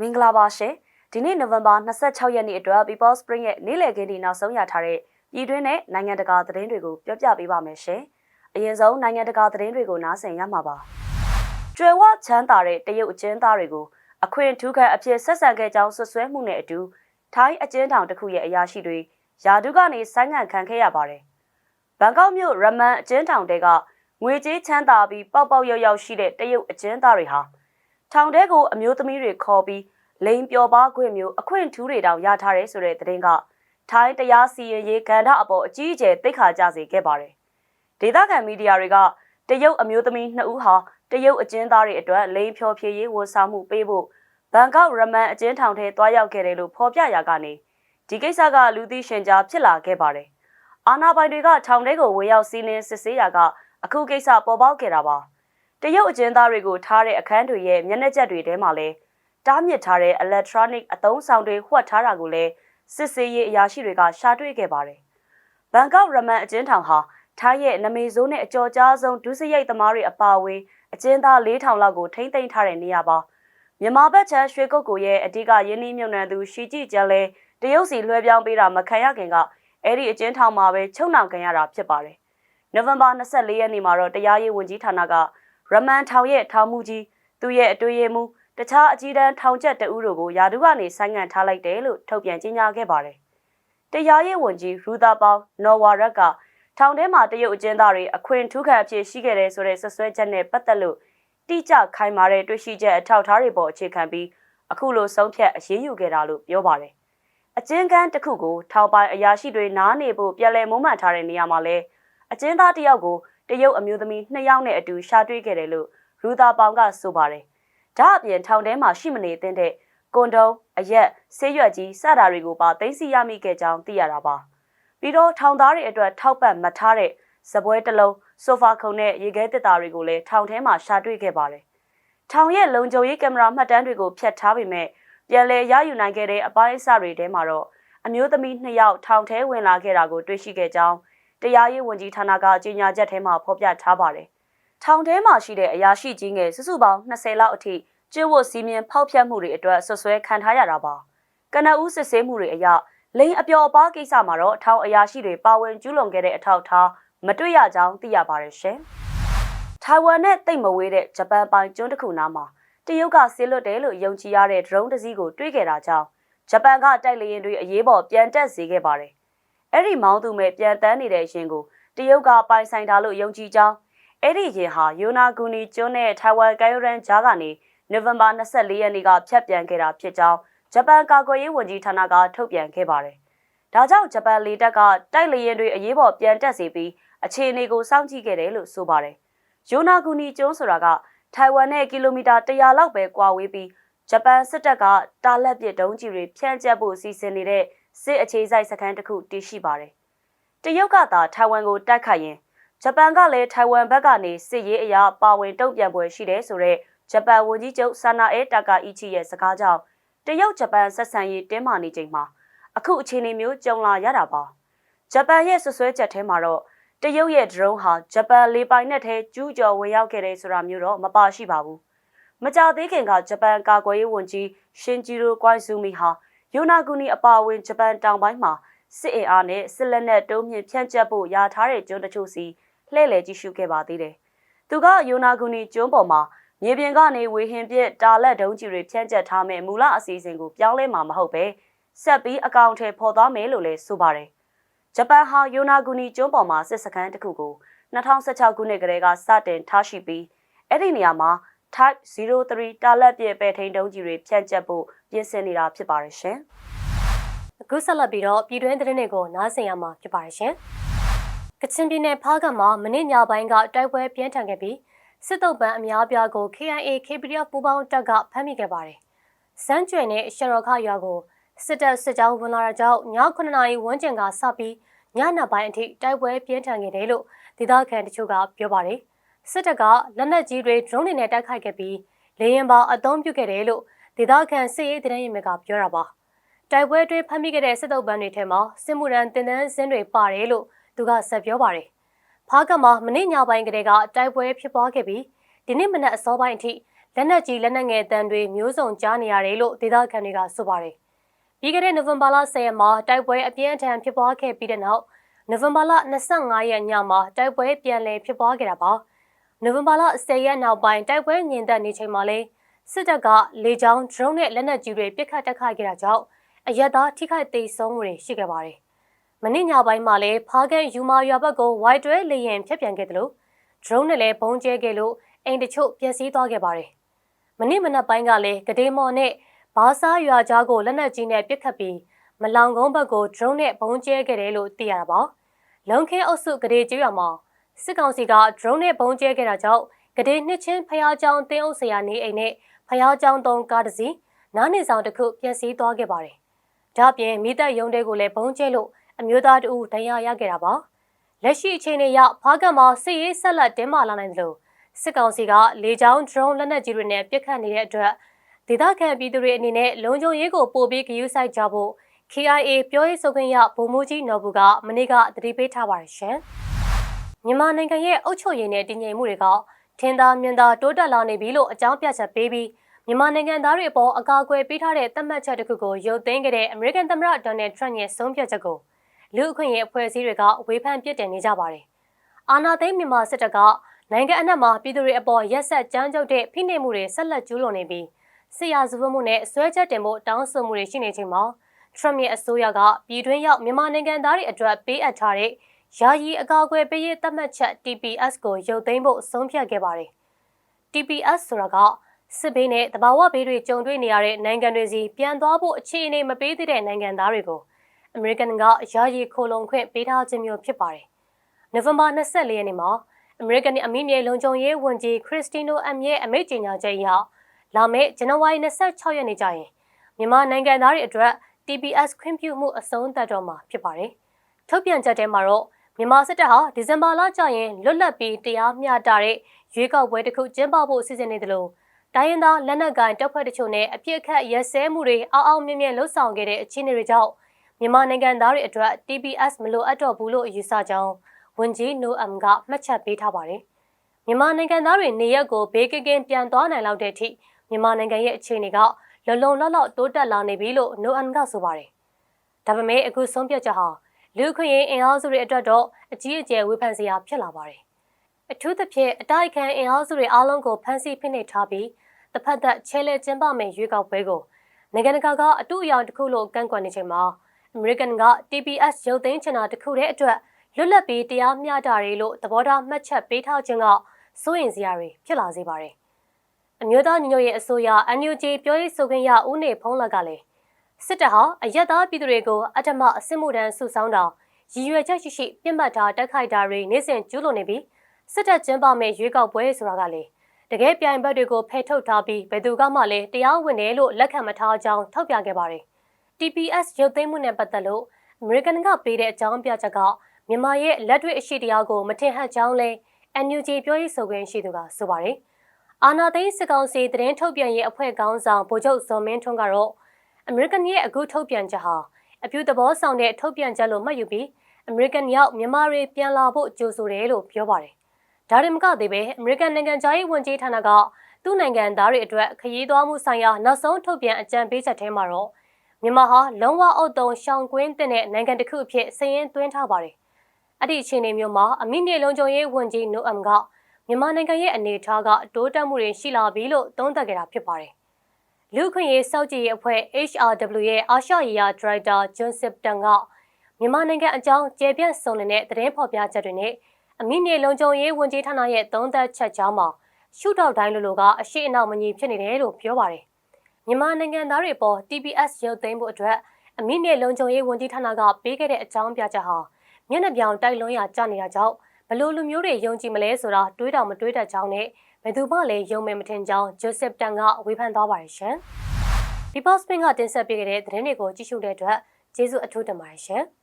မင်္ဂလာပါရှင်ဒီနေ့နိုဝင်ဘာ26ရက်နေ့အတွက် People Spring ရဲ့နေ့လည်ခင်းဒီနောက်ဆုံးရထားတဲ့ပြည်တွင်းနဲ့နိုင်ငံတကာသတင်းတွေကိုပြောပြပေးပါမယ်ရှင်အရင်ဆုံးနိုင်ငံတကာသတင်းတွေကိုနားဆင်ရမှာပါကျွယ်ဝချမ်းသာတဲ့တရုတ်အကျဉ်းသားတွေကိုအခွင့်ထူးခံအဖြစ်ဆက်ဆံခဲ့ကြောင်းဆွဆွဲမှုနဲ့အတူထိုင်းအကျဉ်းထောင်တစ်ခုရဲ့အရာရှိတွေယာဒုကနေဆိုင်းငံ့ခံခဲ့ရပါတယ်ဘန်ကောက်မြို့ရမန်အကျဉ်းထောင်တဲကငွေကြေးချမ်းသာပြီးပေါက်ပေါက်ရောက်ရောက်ရှိတဲ့တရုတ်အကျဉ်းသားတွေဟာ ထောင်ထဲကိုအမျိုးသမီးတွေခေါ်ပြီးလိန်ပျော်ပါခွင့်မျိုးအခွင့်ထူးတွေတောင်ရထားတယ်ဆိုတဲ့သတင်းကထိုင်းတရားစီရင်ရေးကဏ္ဍအပေါ်အကြီးအကျယ်သိခါကြစေခဲ့ပါတယ်။ဒေသခံမီဒီယာတွေကတရုတ်အမျိုးသမီးနှစ်ဦးဟာတရုတ်အကျဉ်းသားတွေအတွက်လိန်ဖြောဖြေရေးဝန်ဆောင်မှုပေးဖို့ဘန်ကောက်ရမန်အကျဉ်းထောင်ထဲတွားရောက်ခဲ့တယ်လို့ဖော်ပြရာကနေဒီကိစ္စကလူသိရှင်ကြားဖြစ်လာခဲ့ပါတယ်။အာနာပိုင်တွေကထောင်ထဲကိုဝင်ရောက်စီးနင်းစစ်ဆေးရာကအခုကိစ္စပေါ်ပေါက်ခဲ့တာပါ။ တရုတ်အကျဉ်းသားတွေကိုထားတဲ့အခန်းတွေရဲ့မျက်နှာချက်တွေထဲမှာလည်းတားမြစ်ထားတဲ့ electronic အသုံးဆောင်တွေဝှက်ထားတာကိုလည်းစစ်ဆေးရေးအရာရှိတွေကရှာတွေ့ခဲ့ပါတယ်။ဘန်ကောက်ရမန်အကျဉ်းထောင်ဟာထိုင်းရဲ့နမေဇိုးနဲ့အကျော်ကြားဆုံးဒုစရိုက်သမားတွေအပါအဝင်အကျဉ်းသား4000လောက်ကိုထိမ့်သိမ်းထားတဲ့နေရာပါ။မြန်မာဘက်ချမ်းရွှေကုတ်ကိုရဲ့အဓိကရင်းနှီးမြှုပ်နှံသူရှီကြည်ကျန်လဲတရုတ်စီလွှဲပြောင်းပေးတာမခံရခင်ကအဲ့ဒီအကျဉ်းထောင်မှာပဲချုံနှောင်ခံရတာဖြစ်ပါတယ်။နိုဝင်ဘာ24ရက်နေ့မှာတော့တရားရေးဝန်ကြီးဌာနက ရမန်ထောင်ရဲ့ထောင်မှုကြီးသူ့ရဲ့အတွေ့အမှုတခြားအကြီးတန်းထောင်ချက်တအူးတို့ကိုယာဒုကနေဆိုင်းငံ့ထားလိုက်တယ်လို့ထုတ်ပြန်ကြေညာခဲ့ပါတယ်။တရားရေးဝန်ကြီးရူသာပေါင်းနော်ဝါရက်ကထောင်ထဲမှာတရုတ်အကျဉ်းသားတွေအခွင့်ထူးခံအဖြစ်ရှိခဲ့တယ်ဆိုတဲ့ဆွဆွဲချက်နဲ့ပတ်သက်လို့တိကျခိုင်မာတဲ့တွေ့ရှိချက်အထောက်အထားတွေပေါ်အခြေခံပြီးအခုလိုဆုံးဖြတ်အရေးယူခဲ့တာလို့ပြောပါတယ်။အကျဉ်းကန်းတစ်ခုကိုထောင်ပိုင်အရာရှိတွေနားနေဖို့ပြန်လည်မုံမှန်ထားတဲ့နေရာမှာလဲအကျဉ်းသားတစ်ယောက်ကို တရုတ်အမျိုးသမီးနှစ်ယောက်နဲ့အတူရှာတွေ့ခဲ့တယ်လို့ရူသာပေါင်ကဆိုပါတယ်။ဒါအပြင်ထောင်ထဲမှာရှိမနေသင့်တဲ့ကွန်ဒုံအရက်ဆေးရွက်ကြီးစတာတွေကိုပါသိသိရမိခဲ့ကြောင်းသိရတာပါပြီးတော့ထောင်သားတွေအတွက်ထောက်ပံ့မထားတဲ့ဇပွဲတစ်လုံးဆိုဖာခုံနဲ့ရေခဲတစ်တာတွေကိုလည်းထောင်ထဲမှာရှာတွေ့ခဲ့ပါတယ်ထောင်ရဲ့လုံခြုံရေးကင်မရာမှတ်တမ်းတွေကိုဖျက်ထားပေမဲ့ပြန်လည်ရယူနိုင်ခဲ့တဲ့အပိုင်းအစတွေထဲမှာတော့အမျိုးသမီးနှစ်ယောက်ထောင်ထဲဝင်လာခဲ့တာကိုတွေ့ရှိခဲ့ကြောင်း တရားရေးဝန်ကြီးဌာနကကြေညာချက်ထဲမှာဖော်ပြထားပါတယ်ထောင်ထဲမှာရှိတဲ့အရာရှိကြီးငယ်စုစုပေါင်း20လောက်အထိကျင့်ဝတ်စည်းမျဉ်းဖောက်ဖျက်မှုတွေအတွက်ဆွဆွဲခံထားရတာပါကနအူးစစ်ဆေးမှုတွေအရလိန်အပျော်အပါးကိစ္စမှာတော့ထောင်အရာရှိတွေပါဝင်ကျူးလွန်ခဲ့တဲ့အထောက်အထားမတွေ့ရကြောင်းသိရပါတယ်ရှင်ထိုင်ဝမ်နဲ့တိတ်မဝေးတဲ့ဂျပန်ပိုင်ကျွန်းတစ်ခုနားမှာတရုတ်ကဆေးလွတ်တယ်လို့ယုံကြည်ရတဲ့ drone တစ်စီးကိုတွေ့ခဲ့တာကြောင့်ဂျပန်ကတိုက်လေယာဉ်တွေအရေးပေါ်ပြန်တက်စေခဲ့ပါတယ် အဲ့ဒီမောင်းသူမဲ့ပြန်တန်းနေတဲ့ရင်ကိုတရုတ်ကပိုင်ဆိုင်တာလို့ယုံကြည်ကြောင်းအဲ့ဒီရင်ဟာယိုနာဂူနီကျွန်းနဲ့ထိုင်ဝမ်ကဲရိုရန်ဂျာကနေနိုဝင်ဘာ24ရက်နေ့ကဖျက်ပြန်ခဲ့တာဖြစ်ကြောင်းဂျပန်ကာကွယ်ရေးဝန်ကြီးဌာနကထုတ်ပြန်ခဲ့ပါတယ်။ဒါကြောင့်ဂျပန်လေတပ်ကတိုက်လေယာဉ်တွေအရေးပေါ်ပြန်တက်စေပြီးအခြေအနေကိုစောင့်ကြည့်ခဲ့တယ်လို့ဆိုပါတယ်။ယိုနာဂူနီကျွန်းဆိုတာကထိုင်ဝမ်နဲ့ကီလိုမီတာ100လောက်ပဲကွာဝေးပြီး ဂျပန်စစ်တပ်ကတာလက်ပစ်ဒုံးကျည်တွေဖြန့်ကျက်ဖို့စီစဉ်နေတဲ့စစ်အခြေစိုက်စခန်းတစ်ခုတည်ရှိပါတယ်။တရုတ်ကသာထိုင်ဝမ်ကိုတိုက်ခိုက်ရင်ဂျပန်ကလည်းထိုင်ဝမ်ဘက်ကနေစစ်ရေးအရာပါဝင်တုံ့ပြန်ပွဲရှိတယ်ဆိုတော့ဂျပန်ဝန်ကြီးချုပ်ဆာနာအဲတာကာအီချီရဲ့စကားကြောင့်တရုတ်ဂျပန်ဆက်ဆံရေးတင်းမာနေချိန်မှာအခုအခြေအနေမျိုးကြုံလာရတာပါဂျပန်ရဲ့ဆွဆွဲချက်ထဲမှာတော့တရုတ်ရဲ့ drone ဟာဂျပန်လေပိုင်နက်ထဲကျူးကျော်ဝင်ရောက်ခဲ့တယ်ဆိုတာမျိုးတော့မပါရှိပါဘူး မကြသေးခင်ကဂျပန်ကာကွယ်ရေးဝန်ကြီးရှင်ဂျီရိုကွိုင်ဇူမီဟာယိုနာဂူနီအပါအဝင်ဂျပန်တောင်ပိုင်းမှာစစ်အင်အားနဲ့စစ်လက်နက်တုံးမြင့်ဖြန့်ကျက်ဖို့ယာထားတဲ့ကျွန်းတချို့စီလှည့်လည်ကြည့်ရှုခဲ့ပါသေးတယ်။သူကယိုနာဂူနီကျွန်းပေါ်မှာမြေပြင်ကနေဝေဟင်ပြစ်တာလက်ဒုံးကြီးတွေဖြန့်ကျက်ထားမဲ့မူလအစီအစဉ်ကိုပြောင်းလဲမှာမဟုတ်ပဲဆက်ပြီးအကောင့်ထဲပေါ်သွားမယ်လို့လည်းဆိုပါတယ်။ဂျပန်ဟာယိုနာဂူနီကျွန်းပေါ်မှာစစ်စခန်းတစ်ခုကို2016ခုနှစ်ကတည်းကစတင်ထားရှိပြီးအဲ့ဒီနေရာမှာ Type 03တာလက်ပြည့်ပဲထိန်ဒုံးကြီးတွေဖြန့်ကျက်ဖို့ပြင်ဆင်နေတာဖြစ်ပါတယ်ရှင်။အခုဆက်လက်ပြီးတော့ပြည်တွင်းသတင်းတွေကိုနားဆင်ရမှာဖြစ်ပါတယ်ရှင်။ကချင်ပြည်နယ်ဖားကမှာမနေ့ညပိုင်းကတိုက်ပွဲပြင်းထန်ခဲ့ပြီးစစ်တုပ်ပန်းအများပြားကို KIA KPDF ပူးပေါင်းတပ်ကဖမ်းမိခဲ့ပါတယ်။စမ်းကျွေနဲ့ရှရခရွာကိုစစ်တပ်စစ်ကြောင်းဝင်လာတာကြောင့်ည9နာရီဝန်းကျင်ကစပြီးညနက်ပိုင်းအထိတိုက်ပွဲပြင်းထန်ခဲ့တယ်လို့ဒေသခံတချို့ကပြောပါတယ်။ စစ်တပ်ကလက်နက်ကြီးတွေ drone တွေနဲ့တိုက်ခိုက်ခဲ့ပြီးလေရင်ပါအသုံးပြုခဲ့တယ်လို့ဒေသခံစစ်ရေးသတင်းရင်းမြစ်ကပြောတာပါ။တိုက်ပွဲအတွင်းဖမ်းမိခဲ့တဲ့စစ်တုပ်ပန်းတွေထဲမှာစစ်မှုရန်တင်တန်းစင်းတွေပါတယ်လို့သူကဆက်ပြောပါတယ်ဖားကမှာမနေ့ညပိုင်းကတည်းကတိုက်ပွဲဖြစ်ပွားခဲ့ပြီးဒီနေ့မနက်အစောပိုင်းအထိလလက်နက်ကြီးလက်နက်ငယ်တန်တွေမျိုးစုံကြားနေရတယ်လို့ဒေသခံတွေကဆိုပါတယ်။ပြီးခဲ့တဲ့နိုဝင်ဘာလ10ရက်မှာတိုက်ပွဲအပြင်းအထန်ဖြစ်ပွားခဲ့ပြီးတဲ့နောက်နိုဝင်ဘာလ25ရက်ညမှာတိုက်ပွဲပြန်လည်ဖြစ်ပွားခဲ့တာပါ။ နိုဝင်ဘာလ10ရက်နောက်ပိုင်းတိုက်ပွဲငြိမ်သက်နေချိန်မှာလဲစစ်တပ်ကလေကြောင်း drone နဲ့လက်နက်ကြီးတွေပစ်ခတ်တိုက်ခိုက်ခဲ့တာကြောင့်အရက်သားထိခိုက်သေးဆုံးမှုတွေရှိခဲ့ပါတယ်။မနေ့ညပိုင်းမှာလဲဖားကန်ယူမာရွာဘက်ကိုဝိုက်တွဲလေရင်ဖျက်ပြန်ခဲ့တယ်လို့ drone နဲ့လည်းပုံကျဲခဲ့လို့အိမ်တချို့ပျက်စီးသွားခဲ့ပါတယ်။မနေ့မနက်ပိုင်းကလည်းကဒေမော်နဲ့ဘားစားရွာကြားကိုလက်နက်ကြီးနဲ့ပစ်ခတ်ပြီးမလောင်ကုန်းဘက်ကို drone နဲ့ပုံကျဲခဲ့တယ်လို့သိရတာပါ။လုံခင်းအုပ်စုကဒေကျွော်မှာ စစ်ကောင်စီက drone နဲ့ပုံကျဲခဲ့တာကြောင့်ကဒေနှစ်ချင်းဖျားကြောင်တင်းအုပ်ဆရာနေအိမ်နဲ့ဖျားကြောင်သုံးကားတစ်စီးနားနေဆောင်တစ်ခုပျက်စီးသွားခဲ့ပါတယ်။ဒါ့အပြင်မိသက်ရုံတွေကိုလည်းပုံကျဲလို့အမျိုးသားတအူဒဏ်ရာရခဲ့တာပါ။လက်ရှိအခြေအနေအရဖားကံမှာစစ်ရေးဆက်လက်တင်းမာလာနိုင်တယ်လို့စစ်ကောင်စီကလေကြောင်း drone လက်နက်ကြီးတွေနဲ့ပစ်ခတ်နေတဲ့အတွက်ဒေသခံပြည်သူတွေအနေနဲ့လုံခြုံရေးကိုပို့ပြီးဂရုစိုက်ကြဖို့ KIA ပြောရေးဆိုခွင့်ရဗိုလ်မှူးကြီးနော်ဘူးကမနေ့ကတတိပေးထားပါတယ်ရှင်။ မြန်မာနိုင်ငံရဲ့အုပ်ချုပ်ရေးနဲ့တည်ငြိမ်မှုတွေကထင်သာမြင်သာတိုးတက်လာနေပြီလို့အကြောင်းပြချက်ပေးပြီးမြန်မာနိုင်ငံသားတွေအပေါ်အကာအကွယ်ပေးထားတဲ့သတ်မှတ်ချက်တစ်ခုကိုရုပ်သိမ်းခဲ့တဲ့အမေရိကန်သမ္မတဒေါ်နယ်ထရန့်ရဲ့ဆုံးဖြတ်ချက်ကိုလူအခွင့်အရေးအဖွဲ့အစည်းတွေကဝေဖန်ပြစ်တင်နေကြပါတယ်။အာဏာသိမ်းမြန်မာစစ်တပ်ကနိုင်ငံအနှံ့မှာပြည်သူတွေအပေါ်ရက်ဆက်ကြမ်းကြုတ်တဲ့ဖိနှိပ်မှုတွေဆက်လက်ကျူးလွန်နေပြီးဆရာဇဝတ်မှုနဲ့ဆွဲချက်တင်ဖို့တောင်းဆိုမှုတွေရှိနေချိန်မှာထရမ့်ရဲ့အစိုးရကပြည်တွင်းရောက်မြန်မာနိုင်ငံသားတွေအတွက်ပေးအပ်ထားတဲ့ ယာယီအကာအကွယ်ပေးရေးသတ်မှတ်ချက် TPS ကိုရုပ်သိမ်းဖို့ဆုံးဖြတ်ခဲ့ပါတယ်။ TPS ဆိုတာကစစ်ဘေးနဲ့တဘာဝဘေးတွေကြုံတွေ့နေရတဲ့နိုင်ငံတွေစီပြန်သွားဖို့အခြေအနေမပေးသေးတဲ့နိုင်ငံသားတွေကိုအမေရိကန်ကယာယီခိုလုံခွင့်ပေးထားခြင်းမျိုးဖြစ်ပါတယ်။နိုဝင်ဘာ24ရက်နေ့မှာအမေရိကန်အမိမြေလုံခြုံရေးဝန်ကြီးခရစ္စတီနိုအမ်ရဲ့အမိန့်ကြေညာချက်အရလာမယ့်ဇန်နဝါရီ26ရက်နေ့ကျရင်မြန်မာနိုင်ငံသားတွေအတွက် TPS ခွင့်ပြုမှုအဆုံးသတ်တော့မှာဖြစ်ပါတယ်။ထုတ်ပြန်ချက်ထဲမှာတော့ မြန်မာစစ်တပ်ဟာဒီဇင်ဘာလကျရင်လွတ်လပ်ပြီးတရားမျှတတဲ့ရွေးကောက်ပွဲတစ်ခုကျင်းပဖို့စီစဉ်နေတယ်လို့တိုင်းရင်းသားလက်နက်ကိုင်တပ်ဖွဲ့တချို့နဲ့အပြစ်အခတ်ရက်စဲမှုတွေအောက်အောက်မြင့်မြင့်လှုပ်ဆောင်ခဲ့တဲ့အခြေအနေတွေကြောင့်မြန်မာနိုင်ငံသားတွေအတွက် TPS မလိုအပ်တော့ဘူးလို့ယူဆကြောင်းဝန်ကြီးနိုအမ်ကမှတ်ချက်ပေးထားပါတယ်။မြန်မာနိုင်ငံသားတွေနေရက်ကိုဘေးကင်းကင်းပြန်သွားနိုင်လောက်တဲ့အထိမြန်မာနိုင်ငံရဲ့အခြေအနေကလုံလုံလောက်လောက်တိုးတက်လာနေပြီလို့နိုအမ်ကဆိုပါတယ်။ဒါပေမဲ့အခုဆုံးဖြတ်ချက်ဟာ လူခွင့်ရေးအင်အားစုတွေအတွက်တော့အကြီးအကျယ်ဝေဖန်စရာဖြစ်လာပါတယ်။အထူးသဖြင့်အတိုက်ခံအင်အားစုတွေအားလုံးကိုဖမ်းဆီးဖိနှိပ်ထားပြီးတစ်ဖက်သက်ချဲလဲကျင်းပမယ့်ရွေးကောက်ပွဲကိုနိုင်ငံတကာကအတူအယောင်တစ်ခုလို့ကန့်ကွက်နေချိန်မှာအမေရိကန်က TPS ရုပ်သိမ်းချင်တာတစ်ခုတည်းအတွက်လွတ်လပ်ပြီးတရားမျှတတယ်လို့သဘောထားမှတ်ချက်ပေးထားခြင်းကစိုးရင်စရာတွေဖြစ်လာစေပါတယ်။အမျိုးသားညီညွတ်ရေးအစိုးရ NUG ပြောရေးဆိုခွင့်ရဦးနေဖုံးလက်ကလည်း စစ်တပ်ဟာအရက်သားပြည်သူတွေကိုအထမအစစ်မှုထမ်းစုဆောင်းတာရည်ရွယ်ချက်ရှိရှိပြစ်မှတ်ထားတိုက်ခိုက်တာတွေနေ့စဉ်ကျူးလွန်နေပြီးစစ်တပ်ကျင်းပမဲ့ရွေးကောက်ပွဲဆိုတာကလည်းတကယ်ပြိုင်ဘက်တွေကိုဖယ်ထုတ်ထားပြီးဘယ်သူကမှလည်းတရားဝင်တယ်လို့လက်ခံမထားကြောင်းထောက်ပြခဲ့ပါတယ်။ TPS ရုပ်သိမ်းမှုနဲ့ပတ်သက်လို့အမေရိကန်ကပေးတဲ့အကြောင်းပြချက်ကမြန်မာရဲ့လက်တွေ့အရှိတရားကိုမထင်ဟပ်ကြောင်းလဲ NUG ပြောရေးဆိုခွင့်ရှိသူကဆိုပါတယ်။အာနာသိန်းစစ်ကောင်စီသတင်းထုတ်ပြန်ရေးအဖွဲ့ခေါင်းဆောင်ဗိုလ်ချုပ်ဇော်မင်းထွန်းကတော့ အမေရိကန်ရဲ့အခုထုတ်ပြန်ချက်ဟာအပြုသဘောဆောင်တဲ့ထုတ်ပြန်ချက်လို့မှတ်ယူပြီးအမေရိကန်ရောက်မြန်မာတွေပြန်လာဖို့ကြိုးဆိုတယ်လို့ပြောပါတယ်။ဒါရင်မကသေးပဲအမေရိကန်နိုင်ငံသားရေးဝန်ကြီးဌာနကသူ့နိုင်ငံသားတွေအတွက်ခရီးသွားမှုဆိုင်ရာနောက်ဆုံးထုတ်ပြန်အကြံပေးချက်ထဲမှာတော့မြန်မာဟာလုံးဝအုပ်တုံရှောင်ကွင်းတဲ့နိုင်ငံတစ်ခုအဖြစ်စည်ရင်းသွင်းထားပါတယ်။အဲ့ဒီအခြေအနေမျိုးမှာအမိမြေလုံခြုံရေးဝန်ကြီးနိုအမ်ကမြန်မာနိုင်ငံရဲ့အနေအထားကတိုးတက်မှုတွေရှိလာပြီလို့သုံးသပ်ကြတာဖြစ်ပါတယ်။ လူခွင့်ရေးစောက်ကြည့်ရေးအဖွဲ့ HRW ရဲ့အာရှရေးရာဒရိုက်တာဂျွန်စစ်တန်ကမြန်မာနိုင်ငံအကြောင်းကျေပြန့်စုံနေတဲ့သတင်းဖော်ပြချက်တွေနဲ့အမိမြေလုံခြုံရေးဝန်ကြီးဌာနရဲ့သုံးသပ်ချက်ကြောင်းမှာရှုထောက်တိုင်းလိုလိုကအရှိအနောက်မညီဖြစ်နေတယ်လို့ပြောပါတယ်။မြန်မာနိုင်ငံသားတွေပေါ် TPS ရုပ်သိမ်းဖို့အတွက်အမိမြေလုံခြုံရေးဝန်ကြီးဌာနကပေးခဲ့တဲ့အကြောင်းပြချက်ဟာမျက်နှာပြောင်တိုက်လွန်ရကြနေတာကြောင့်ဘလို့လူမျိုးတွေယုံကြည်မလဲဆိုတာတွေးတောင်မတွေးတတ်ကြောင်းနဲ့ ဘယ်သူမှလည်းယုံမယ်မထင်ကြောင်းဂျိုဆက်တန်ကဝေဖန်သွားပါတယ်ရှင်။ People Spin ကတင်ဆက်ပေးခဲ့တဲ့သတင်းတွေကိုကြည့်ရှုတဲ့အတွက်ကျေးဇူးအထူးတင်ပါတယ်ရှင်။